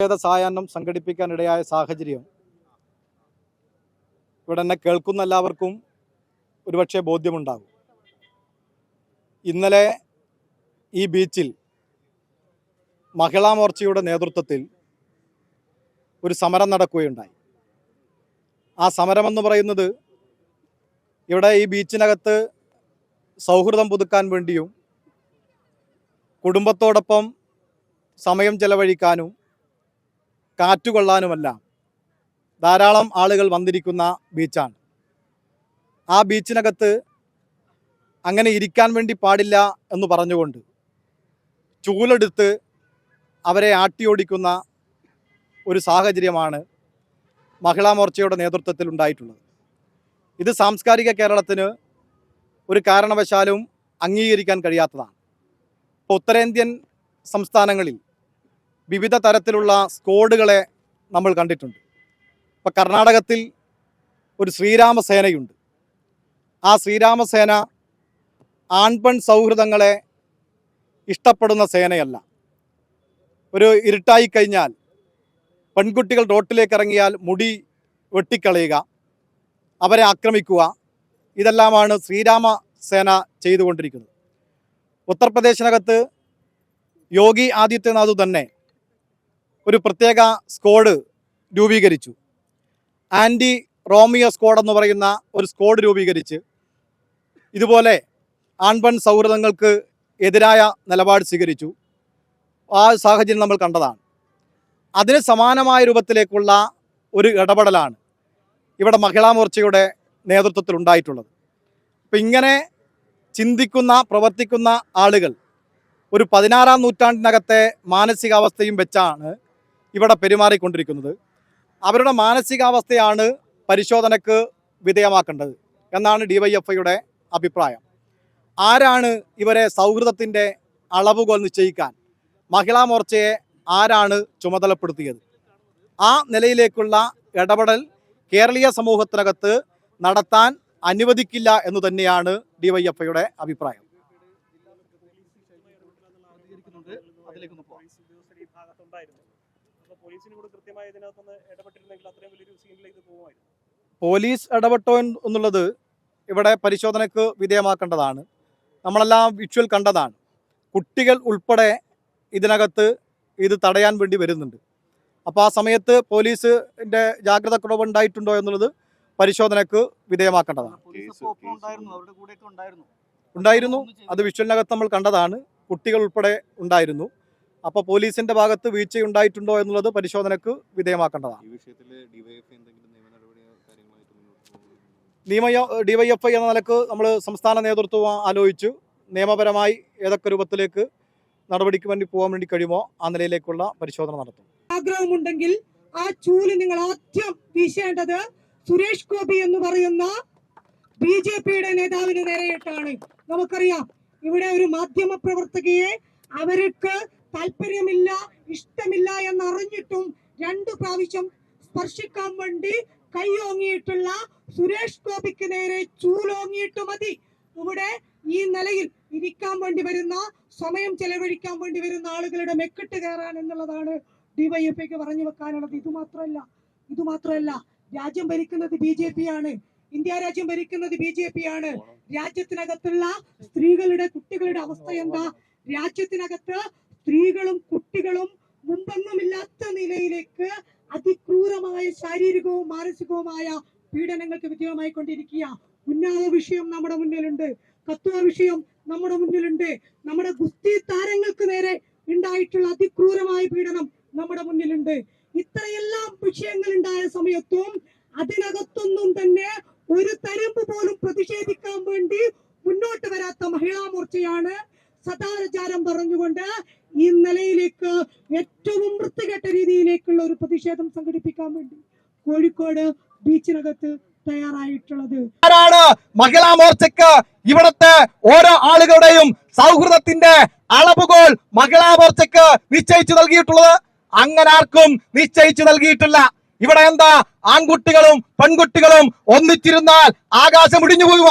പ്രതിഷേധ സായാഹ്നം സംഘടിപ്പിക്കാനിടയായ സാഹചര്യം ഇവിടെ എന്നെ കേൾക്കുന്ന എല്ലാവർക്കും ഒരുപക്ഷെ ബോധ്യമുണ്ടാകും. ഇന്നലെ ഈ ബീച്ചിൽ മഹിളാ മോർച്ചയുടെ നേതൃത്വത്തിൽ ഒരു സമരം നടക്കുകയുണ്ടായി. ആ സമരമെന്ന് പറയുന്നത് ഇവിടെ ഈ ബീച്ചിനകത്ത് സൗഹൃദം പുതുക്കാൻ വേണ്ടിയും കുടുംബത്തോടൊപ്പം സമയം ചെലവഴിക്കാനും കാറ്റുകൊള്ളാനുമെല്ലാം. ധാരാളം ആളുകൾ വന്നിരിക്കുന്ന ബീച്ചാണ്. ആ ബീച്ചിനകത്ത് അങ്ങനെ ഇരിക്കാൻ വേണ്ടി പാടില്ല എന്ന് പറഞ്ഞുകൊണ്ട് ചൂലെടുത്ത് അവരെ ആട്ടിയോടിക്കുന്ന ഒരു സാഹചര്യമാണ് മഹിളാ മോർച്ചയുടെ നേതൃത്വത്തിൽ ഉണ്ടായിട്ടുള്ളത്. ഇത് സാംസ്കാരിക കേരളത്തിന് ഒരു കാരണവശാലും അംഗീകരിക്കാൻ കഴിയാത്തതാണ്. ഇപ്പോൾ ഉത്തരേന്ത്യൻ സംസ്ഥാനങ്ങളിൽ വിവിധ തരത്തിലുള്ള സ്ക്വാഡുകളെ നമ്മൾ കണ്ടിട്ടുണ്ട്. ഇപ്പം കർണാടകത്തിൽ ഒരു ശ്രീരാമസേനയുണ്ട്. ആ ശ്രീരാമസേന ആൺപൺ സൗഹൃദങ്ങളെ ഇഷ്ടപ്പെടുന്ന സേനയല്ല. ഒരു ഇരുട്ടായി കഴിഞ്ഞാൽ പെൺകുട്ടികൾ റോട്ടിലേക്ക് ഇറങ്ങിയാൽ മുടി വെട്ടിക്കളയുക അവരെ ആക്രമിക്കുക ഇതെല്ലാമാണ് ശ്രീരാമ സേന ചെയ്തുകൊണ്ടിരിക്കുന്നത്. ഉത്തർപ്രദേശിനകത്ത് യോഗി ആദിത്യനാഥ് തന്നെ ഒരു പ്രത്യേക സ്ക്വാഡ് രൂപീകരിച്ചു. ആന്റി റോമിയോ സ്ക്വാഡ് എന്ന് പറയുന്ന ഒരു സ്ക്വാഡ് രൂപീകരിച്ച് ഇതുപോലെ ആൺപൺ സൗഹൃദങ്ങൾക്ക് എതിരായ നിലപാട് സ്വീകരിച്ചു. ആ സാഹചര്യം നമ്മൾ കണ്ടതാണ്. അതിന് സമാനമായ രൂപത്തിലേക്കുള്ള ഒരു ഇടപെടലാണ് ഇവിടെ മഹിളാ മോർച്ചയുടെ നേതൃത്വത്തിൽ ഉണ്ടായിട്ടുള്ളത്. അപ്പം ഇങ്ങനെ ചിന്തിക്കുന്ന പ്രവർത്തിക്കുന്ന ആളുകൾ ഒരു പതിനാറാം നൂറ്റാണ്ടിനകത്തെ മാനസികാവസ്ഥയും വെച്ചാണ് ഇവിടെ പെരുമാറിക്കൊണ്ടിരിക്കുന്നത്. അവരുടെ മാനസികാവസ്ഥയാണ് പരിശോധനക്ക് വിധേയമാക്കേണ്ടത് എന്നാണ് ഡിവൈഎഫ്ഐയുടെ അഭിപ്രായം. ആരാണ് ഇവരെ സൗഹൃദത്തിന്റെ അളവുകൾ നിശ്ചയിക്കാൻ? മഹിളാ മോർച്ചയെ ആരാണ് ചുമതലപ്പെടുത്തിയത്? ആ നിലയിലേക്കുള്ള ഇടപെടൽ കേരളീയ സമൂഹത്തിനകത്ത് നടത്താൻ അനുവദിക്കില്ല എന്ന് തന്നെയാണ് ഡിവൈഎഫ്ഐയുടെ അഭിപ്രായം. പോലീസ് പോലീസിന് കൂടെ കൃത്യമായി ഇതിനകത്തൊന്ന് ഇടപെട്ടിരുന്നെങ്കിൽ അത്രയും വലിയൊരു സീനിലേക്ക് പോകുമായിരുന്നു. പോലീസ് ഇടപെട്ടോ എന്നുള്ളത് ഇവിടെ പരിശോധനയ്ക്ക് വിധേയമാക്കേണ്ടതാണ്. നമ്മളെല്ലാം വിഷ്വൽ കണ്ടതാണ്. കുട്ടികൾ ഉൾപ്പെടെ ഇതിനകത്ത് ഇത് തടയാൻ വേണ്ടി വരുന്നുണ്ട്. അപ്പോൾ ആ സമയത്ത് പോലീസിന്റെ ജാഗ്രത കുറവ് ഉണ്ടായിട്ടുണ്ടോ എന്നുള്ളത് പരിശോധനയ്ക്ക് വിധേയമാക്കേണ്ടതാണ്. പോലീസ് അപ്പോ ഉണ്ടായിരുന്നു. അവരുടെ കൂടെയൊക്കെ ഉണ്ടായിരുന്നു. ഉണ്ടായിരുന്നു. അത് വിഷ്വലിനകത്ത് നമ്മൾ കണ്ടതാണ്. കുട്ടികൾ ഉൾപ്പെടെ ഉണ്ടായിരുന്നു. അപ്പോൾ പോലീസിന്റെ ഭാഗത്ത് വീഴ്ചയുണ്ടായിട്ടുണ്ടോ എന്നുള്ളത് പരിശോധനക്ക് വിധേയമാക്കേണ്ടതാണ്. നിയമ ഡിവൈഎഫ്ഐ എന്ന നിലയ്ക്ക് നമ്മൾ സംസ്ഥാന നേതൃത്വം ആലോചിച്ചു. നിയമപരമായി ഏതൊക്കെ രൂപത്തിലേക്ക് നടപടിക്ക് വേണ്ടി പോകാൻ വേണ്ടി കഴിയുമോ ആ നിലയിലേക്കുള്ള പരിശോധന നടത്തും. ആഗ്രഹമുണ്ടെങ്കിൽ ആ ചൂൽ നിങ്ങൾ ആദ്യം വീശേണ്ടത് സുരേഷ് ഗോപി എന്ന് പറയുന്ന ബി ജെ പിയുടെ നേതാവിന് നേരെയിട്ടാണ് നമുക്കറിയാം ഇവിടെ ഒരു മാധ്യമ പ്രവർത്തകയെ അവർക്ക് താല്പര്യമില്ല ഇഷ്ടമില്ല എന്നറിഞ്ഞിട്ടും രണ്ടു പ്രാവശ്യം സ്പർശിക്കാൻ വേണ്ടി കൈയോങ്ങിയിട്ടുള്ള സുരേഷ് ഗോപിക്ക് നേരെ ചൂലോങ്ങിയിട്ട് മതി. ഇവിടെ ഈ നിലയിൽ ഇരിക്കാൻ വേണ്ടി വരുന്ന സമയം ചെലവഴിക്കാൻ വേണ്ടി വരുന്ന ആളുകളുടെ മെക്കിട്ട് കയറാൻ എന്നുള്ളതാണ് ഡിവൈഎഫ്ഐക്ക് പറഞ്ഞു വെക്കാനുള്ളത്. ഇത് മാത്രമല്ല ഇത് മാത്രമല്ല രാജ്യം ഭരിക്കുന്നത് ബി ജെ പി ആണ്. ഇന്ത്യ രാജ്യം ഭരിക്കുന്നത് ബി ജെ പി ആണ്. രാജ്യത്തിനകത്തുള്ള സ്ത്രീകളുടെ കുട്ടികളുടെ അവസ്ഥ എന്താ? രാജ്യത്തിനകത്ത് സ്ത്രീകളും കുട്ടികളും മുമ്പൊന്നുമില്ലാത്ത നിലയിലേക്ക് അതിക്രൂരമായ ശാരീരികവും മാനസികവുമായ പീഡനങ്ങൾക്ക് വിധേയമായി കൊണ്ടിരിക്കുക. ഉന്നാവ വിഷയം നമ്മുടെ മുന്നിലുണ്ട്. കത്തുവ വിഷയം നമ്മുടെ മുന്നിലുണ്ട്. നമ്മുടെ ഗുസ്തി താരങ്ങൾക്ക് നേരെ ഉണ്ടായിട്ടുള്ള അതിക്രൂരമായ പീഡനം നമ്മുടെ മുന്നിലുണ്ട്. ഇത്രയെല്ലാം വിഷയങ്ങൾ ഉണ്ടായ സമയത്തും അതിനകത്തൊന്നും തന്നെ ഒരു തരമ്പ് പോലും പ്രതിഷേധിക്കാൻ വേണ്ടി മുന്നോട്ട് വരാത്ത മഹിളാ മോർച്ചയാണ് സദാചാരം പറഞ്ഞുകൊണ്ട് ഈ നിലയിലേക്ക് ഏറ്റവും വൃത്തികെട്ട രീതിയിലേക്കുള്ള ഒരു പ്രതിഷേധം സംഘടിപ്പിക്കാൻ വേണ്ടി കോഴിക്കോട് ബീച്ചിനകത്ത് തയ്യാറായിട്ടുള്ളത്. ആരാണ് മഹിളാ മോർച്ചയ്ക്ക് ഇവിടുത്തെ ഓരോ ആളുകളുടെയും സൗഹൃദത്തിന്റെ അളവുകോൾ മഹിളാ മോർച്ചയ്ക്ക് നിശ്ചയിച്ചു നൽകിയിട്ടുള്ളത്? അങ്ങനെ ആർക്കും നിശ്ചയിച്ചു നൽകിയിട്ടില്ല. ഇവിടെ എന്താ ആൺകുട്ടികളും പെൺകുട്ടികളും ഒന്നിച്ചിരുന്നാൽ ആകാശം ഇടിഞ്ഞു പോവുക.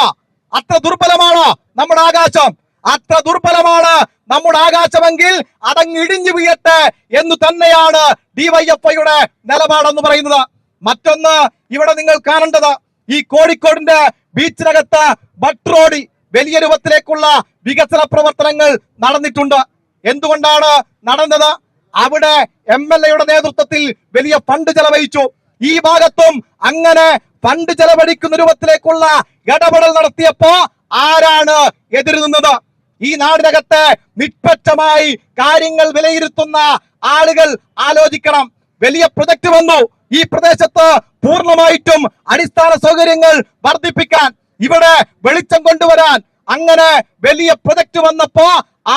അത്ര ദുർബലമാണോ നമ്മുടെ ആകാശം? അത്ര ദുർബലമാണ് നമ്മുടെ ആകാശമെങ്കിൽ അതങ്ങ് ഇടിഞ്ഞു വീഴട്ടെ എന്ന് തന്നെയാണ് ഡിവൈഎഫ്ഐയുടെ നിലപാടെന്ന് പറയുന്നത്. മറ്റൊന്ന് ഇവിടെ നിങ്ങൾ കാണേണ്ടത് ഈ കോഴിക്കോടിന്റെ ബീച്ചിനകത്ത് ബട്രോഡി വലിയ രൂപത്തിലേക്കുള്ള വികസന പ്രവർത്തനങ്ങൾ നടന്നിട്ടുണ്ട്. എന്തുകൊണ്ടാണ് നടന്നത്? അവിടെ എം എൽ എയുടെ നേതൃത്വത്തിൽ വലിയ ഫണ്ട് ചെലവഴിച്ചു. ഈ ഭാഗത്തും അങ്ങനെ ഫണ്ട് ചെലവഴിക്കുന്ന രൂപത്തിലേക്കുള്ള ഇടപെടൽ നടത്തിയപ്പോ ആരാണ് എതിർ നിന്നത്? ഈ നാടിനകത്ത് നിഷ്പക്ഷമായി കാര്യങ്ങൾ വിലയിരുത്തുന്ന ആളുകൾ ആലോചിക്കണം. വലിയ പ്രൊജക്ട് വന്നു. ഈ പ്രദേശത്ത് പൂർണമായിട്ടും അടിസ്ഥാന സൗകര്യങ്ങൾ വർദ്ധിപ്പിക്കാൻ ഇവിടെ വെളിച്ചം കൊണ്ടുവരാൻ അങ്ങനെ വലിയ പ്രൊജക്ട് വന്നപ്പോ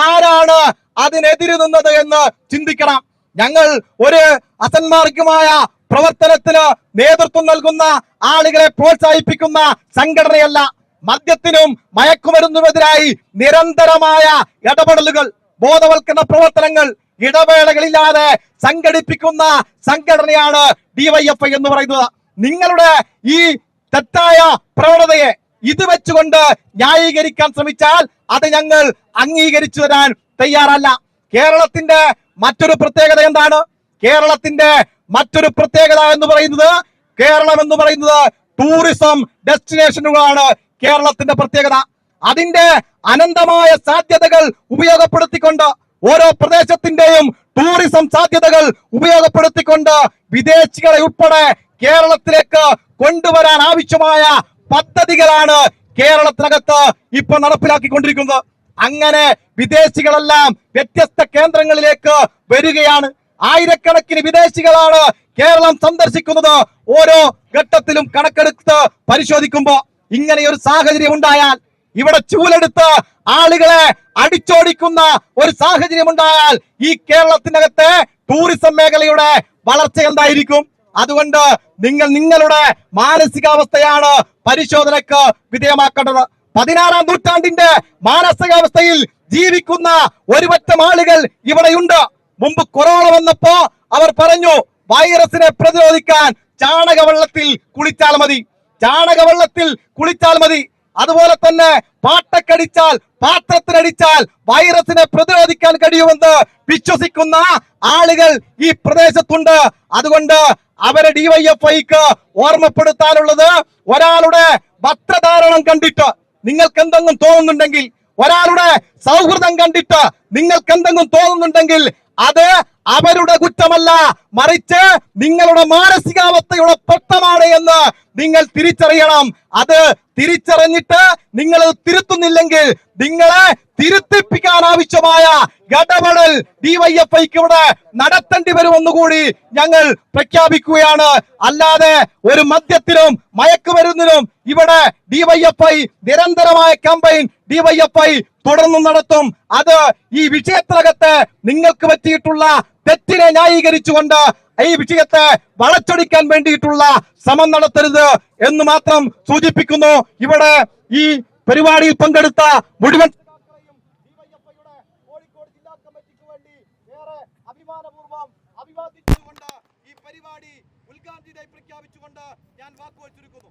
ആരാണ് അതിനെതിരെ നിന്നത് എന്ന് ചിന്തിക്കണം. ഞങ്ങൾ ഒരു അസന്മാർഗമായ പ്രവർത്തനത്തിന് നേതൃത്വം നൽകുന്ന ആളുകളെ പ്രോത്സാഹിപ്പിക്കുന്ന സംഘടനയല്ല. മദ്യത്തിനും മയക്കുമരുന്നുമെതിരായി നിരന്തരമായ ഇടപെടലുകൾ ബോധവൽക്കരണ പ്രവർത്തനങ്ങൾ ഇടവേളകളില്ലാതെ സംഘടിപ്പിക്കുന്ന സംഘടനയാണ് ഡിവൈഎഫ്ഐ എന്ന് പറയുന്നത്. നിങ്ങളുടെ ഈ തെറ്റായ പ്രവണതയെ ഇത് വെച്ചുകൊണ്ട് ന്യായീകരിക്കാൻ ശ്രമിച്ചാൽ അത് ഞങ്ങൾ അംഗീകരിച്ചു തരാൻ തയ്യാറല്ല. കേരളത്തിന്റെ മറ്റൊരു പ്രത്യേകത എന്താണ്? കേരളത്തിന്റെ മറ്റൊരു പ്രത്യേകത എന്ന് പറയുന്നത് കേരളം എന്ന് പറയുന്നത് ടൂറിസം ഡെസ്റ്റിനേഷനുകളാണ് കേരളത്തിന്റെ പ്രത്യേകത. അതിന്റെ അനന്തമായ സാധ്യതകൾ ഉപയോഗപ്പെടുത്തിക്കൊണ്ട് ഓരോ പ്രദേശത്തിന്റെയും ടൂറിസം സാധ്യതകൾ ഉപയോഗപ്പെടുത്തിക്കൊണ്ട് വിദേശികളെ ഉൾപ്പെടെ കേരളത്തിലേക്ക് കൊണ്ടുവരാൻ ആവശ്യമായ പദ്ധതികളാണ് കേരളത്തിനകത്ത് ഇപ്പൊ നടപ്പിലാക്കിക്കൊണ്ടിരിക്കുന്നത്. അങ്ങനെ വിദേശികളെല്ലാം വ്യത്യസ്ത കേന്ദ്രങ്ങളിലേക്ക് വരികയാണ്. ആയിരക്കണക്കിന് വിദേശികളാണ് കേരളം സന്ദർശിക്കുന്നത്. ഓരോ ഘട്ടത്തിലും കണക്കെടുത്ത് പരിശോധിക്കുമ്പോ ഇങ്ങനെ ഒരു സാഹചര്യം ഉണ്ടായാൽ ഇവിടെ ചൂലെടുത്ത് ആളുകളെ അടിച്ചോടിക്കുന്ന ഒരു സാഹചര്യം ഉണ്ടായാൽ ഈ കേരളത്തിനകത്തെ ടൂറിസം മേഖലയുടെ വളർച്ച എന്തായിരിക്കും? അതുകൊണ്ട് നിങ്ങൾ നിങ്ങളുടെ മാനസികാവസ്ഥയാണ് പരിശോധനക്ക് വിധേയമാക്കേണ്ടത്. പതിനാറാം നൂറ്റാണ്ടിന്റെ മാനസികാവസ്ഥയിൽ ജീവിക്കുന്ന ഒരുപറ്റം ആളുകൾ ഇവിടെയുണ്ട്. മുമ്പ് കൊറോണ വന്നപ്പോ അവർ പറഞ്ഞു വൈറസിനെ പ്രതിരോധിക്കാൻ ചാണകവെള്ളത്തിൽ കുളിച്ചാൽ മതി. ചാണകവെള്ളത്തിൽ കുളിച്ചാൽ മതി. അതുപോലെ തന്നെ പാട്ടക്കടിച്ചാൽ പാത്രത്തിനടിച്ചാൽ വൈറസിനെ പ്രതിരോധിക്കാൻ കഴിയുമെന്ന് വിശ്വസിക്കുന്ന ആളുകൾ ഈ പ്രദേശത്തുണ്ട്. അതുകൊണ്ട് അവരെ ഡിവൈഎഫ്ഐക്ക് ഓർമ്മപ്പെടുത്താനുള്ളത് ഒരാളുടെ വസ്ത്രധാരണം കണ്ടിട്ട് നിങ്ങൾക്ക് എന്തെങ്കിലും തോന്നുന്നുണ്ടെങ്കിൽ ഒരാളുടെ സൗഹൃദം കണ്ടിട്ട് നിങ്ങൾക്ക് എന്തെങ്കിലും തോന്നുന്നുണ്ടെങ്കിൽ അത് അവരുടെ കുറ്റമല്ല മറിച്ച് നിങ്ങളുടെ മാനസികാവസ്ഥയുടെ പൊട്ടമാണ് എന്ന് നിങ്ങൾ തിരിച്ചറിയണം. അത് തിരിച്ചറിഞ്ഞിട്ട് നിങ്ങൾ തിരുത്തുന്നില്ലെങ്കിൽ നിങ്ങളെ തിരുത്തിപ്പിക്കാൻ ആവശ്യമായ ഇടപെടൽ ഡിവൈഎഫ്ഐക്ക് ഇവിടെ നടത്തേണ്ടി വരുമെന്നുകൂടി ഞങ്ങൾ പ്രഖ്യാപിക്കുകയാണ്. അല്ലാതെ ഒരു മദ്യത്തിനും മയക്കുമരുന്നിനും ഇവിടെ ഡിവൈഎഫ്ഐ നിരന്തരമായ ക്യാമ്പയിൻ ഡിവൈഎഫ്ഐ തുടർന്നും നടത്തും. അത് ഈ വിഷയത്തിനകത്ത് നിങ്ങൾക്ക് പറ്റിയിട്ടുള്ള തെറ്റിനെ ന്യായീകരിച്ചുകൊണ്ട് ഈ വിഷയത്തെ വളച്ചൊടിക്കാൻ വേണ്ടിയിട്ടുള്ള ശ്രമം നടത്തരുത് എന്ന് മാത്രം സൂചിപ്പിക്കുന്നു. ഇവിടെ ഈ പരിപാടിയിൽ പങ്കെടുത്ത മുഴുവൻ ഈ പരിപാടി പ്രഖ്യാപിച്ചുകൊണ്ട് ഞാൻ വാക്കുകൾ ചുരുക്കുന്നു